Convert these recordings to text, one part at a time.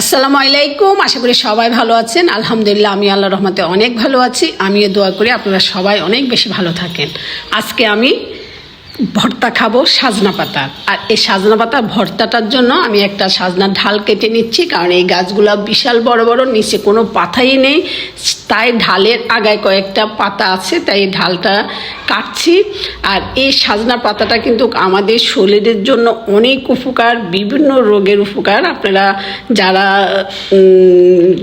আসসালামু আলাইকুম, আশা করি সবাই ভালো আছেন। আলহামদুলিল্লাহ, আমি আল্লাহ রহমতে অনেক ভালো আছি। আমিও দোয়া করি আপনারা সবাই অনেক বেশি ভালো থাকেন। আজকে আমি ভর্তা খাব সাজনা পাতা। আর এই সাজনা পাতার ভর্তাটার জন্য আমি একটা সাজনার ঢাল কেটে নিচ্ছি, কারণ এই গাছগুলো বিশাল বড় বড়, নিচে কোনো পাথাই নেই। তাই ঢালের আগায় কয়েকটা পাতা আছে, তাই ঢালটা কাটছি। আর এই সাজনা পাতাটা কিন্তু আমাদের শরীরের জন্য অনেক উপকার, বিভিন্ন রোগের উপকার। আপনারা যারা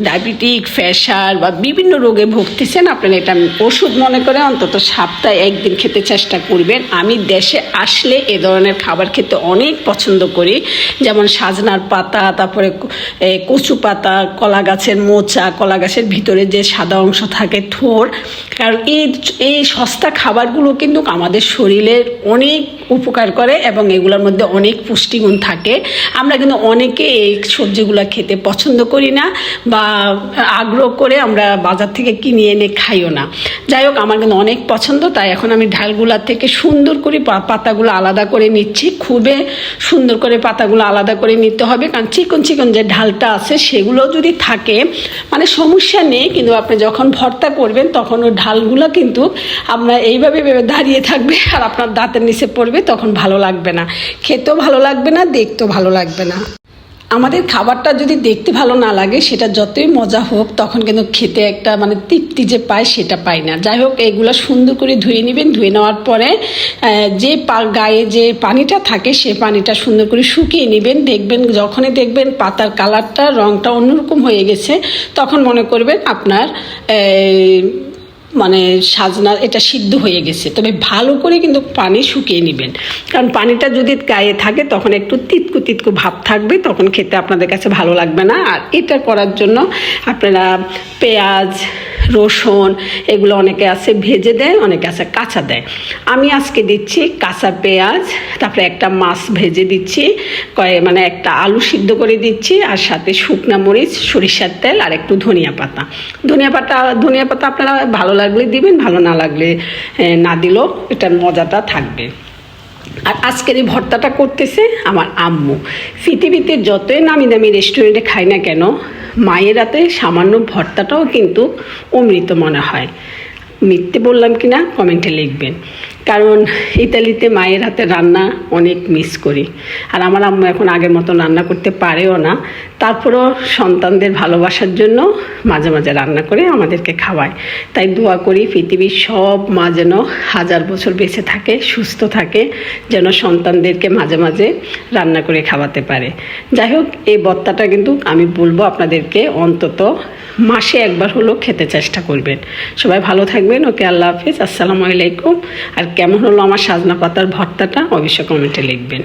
ডায়াবেটিক প্রেশার বা বিভিন্ন রোগে ভুগতেছেন, আপনারা এটা ওষুধ মনে করে অন্তত সপ্তাহে একদিন খেতে চেষ্টা করবেন। আমি দেশে আসলে এ ধরনের খাবার খেতে অনেক পছন্দ করি। যেমন সাজনার পাতা, তারপরে কচু পাতা, কলা গাছের মোচা, কলা গাছের ভিতরে যে সাদা অংশ থাকে থোর কারণ এই এই সস্তা খাবারগুলো কিন্তু আমাদের শরীরের অনেক উপকার করে এবং এগুলোর মধ্যে অনেক পুষ্টিগুণ থাকে। আমরা কিন্তু অনেকে এই সবজিগুলো খেতে পছন্দ করি না বা আগ্রহ করে আমরা বাজার থেকে কিনে এনে খাইও না। যাই হোক, আমার কিন্তু অনেক পছন্দ, তাই এখন আমি ঢালগুলা থেকে সুন্দর করে পাতাগুলো আলাদা করে নিচ্ছি। খুবই সুন্দর করে পাতাগুলো আলাদা করে নিতে হবে, কারণ চিকন চিকন যে ঢালটা আছে সেগুলো যদি থাকে মানে সমস্যা নেই, কিন্তু আপনি যখন ভর্তা করবেন, তখন ওই ঢালগুলো কিন্তু আপনার এইভাবে দাঁড়িয়ে থাকবে আর আপনার দাঁতের নিচে পড়বে, তখন ভালো লাগবে না। খেতেও ভালো লাগবে না, দেখতেও ভালো লাগবে না। আমাদের খাবারটা যদি দেখতে ভালো না লাগে, সেটা যতই মজা হোক, তখন কিন্তু খেতে একটা মানে তৃপ্তি যে পায়, সেটা পাই না। যাই হোক, এগুলো সুন্দর করে ধুয়ে নেবেন। ধুয়ে নেওয়ার পরে যে গায়ে যে পানিটা থাকে, সে পানিটা সুন্দর করে শুকিয়ে নেবেন। দেখবেন, যখনই দেখবেন পাতার কালারটা রঙটা অন্যরকম হয়ে গেছে, তখন মনে করবেন আপনার মানে সাজনা এটা সিদ্ধ হয়ে গেছে। তবে ভালো করে কিন্তু পানি শুকিয়ে নেবেন। কারণ পানিটা যদি গায়ে থাকে তখন একটু তিতকু তিতকু ভাব থাকবে, তখন খেতে আপনাদের কাছে ভালো লাগবে না। আর এটা করার জন্য আপনারা পেঁয়াজ, রসুন এগুলো অনেকে আছে ভেজে দেয়, অনেকে আছে কাঁচা দেয়। আমি আজকে দিচ্ছি কাঁচা পেঁয়াজ, তারপরে একটা মাছ ভেজে দিচ্ছি, কয়ে মানে একটা আলু সিদ্ধ করে দিচ্ছি, আর সাথে শুকনা মরিচ, সরিষার তেল, আর একটু ধনিয়া পাতা। ধনিয়া পাতা ধনিয়া পাতা আপনারা ভালো লাগলে দিবেন, ভালো না লাগলে না দিলেও এটার মজাটা থাকবে। আর আজকের এই ভর্তাটা করতেছে আমার আম্মু। পৃথিবীতে যতই নামি দামি রেস্টুরেন্টে খাই না কেন, মায়ের রাতে সামান্য ভর্তাটাও কিন্তু অমৃত মনে হয়। মিথ্যে বললাম কি না কমেন্টে লিখবেন। কারণ ইতালিতে মায়ের হাতে রান্না অনেক মিস করি। আর আমার আম্মু এখন আগের মতো রান্না করতে পারেও না। তারপরও সন্তানদের ভালোবাসার জন্য মাঝে মাঝে রান্না করে আমাদেরকে খাওয়ায়। তাই দোয়া করি পৃথিবীর সব মা যেন হাজার বছর বেঁচে থাকে, সুস্থ থাকে, যেন সন্তানদেরকে মাঝে মাঝে রান্না করে খাওয়াতে পারে। যাই হোক, এই বত্তাটা কিন্তু আমি বলব আপনাদেরকে অন্তত মাসে একবার হলেও খেতে চেষ্টা করবেন। সবাই ভালো থাকবেন। ওকে আল্লাহ হাফিজ। আসসালামু আলাইকুম। আর কেমন হলো আমার সাজনা পাতার ভর্তাটা অবশ্যই কমেন্টে লিখবেন।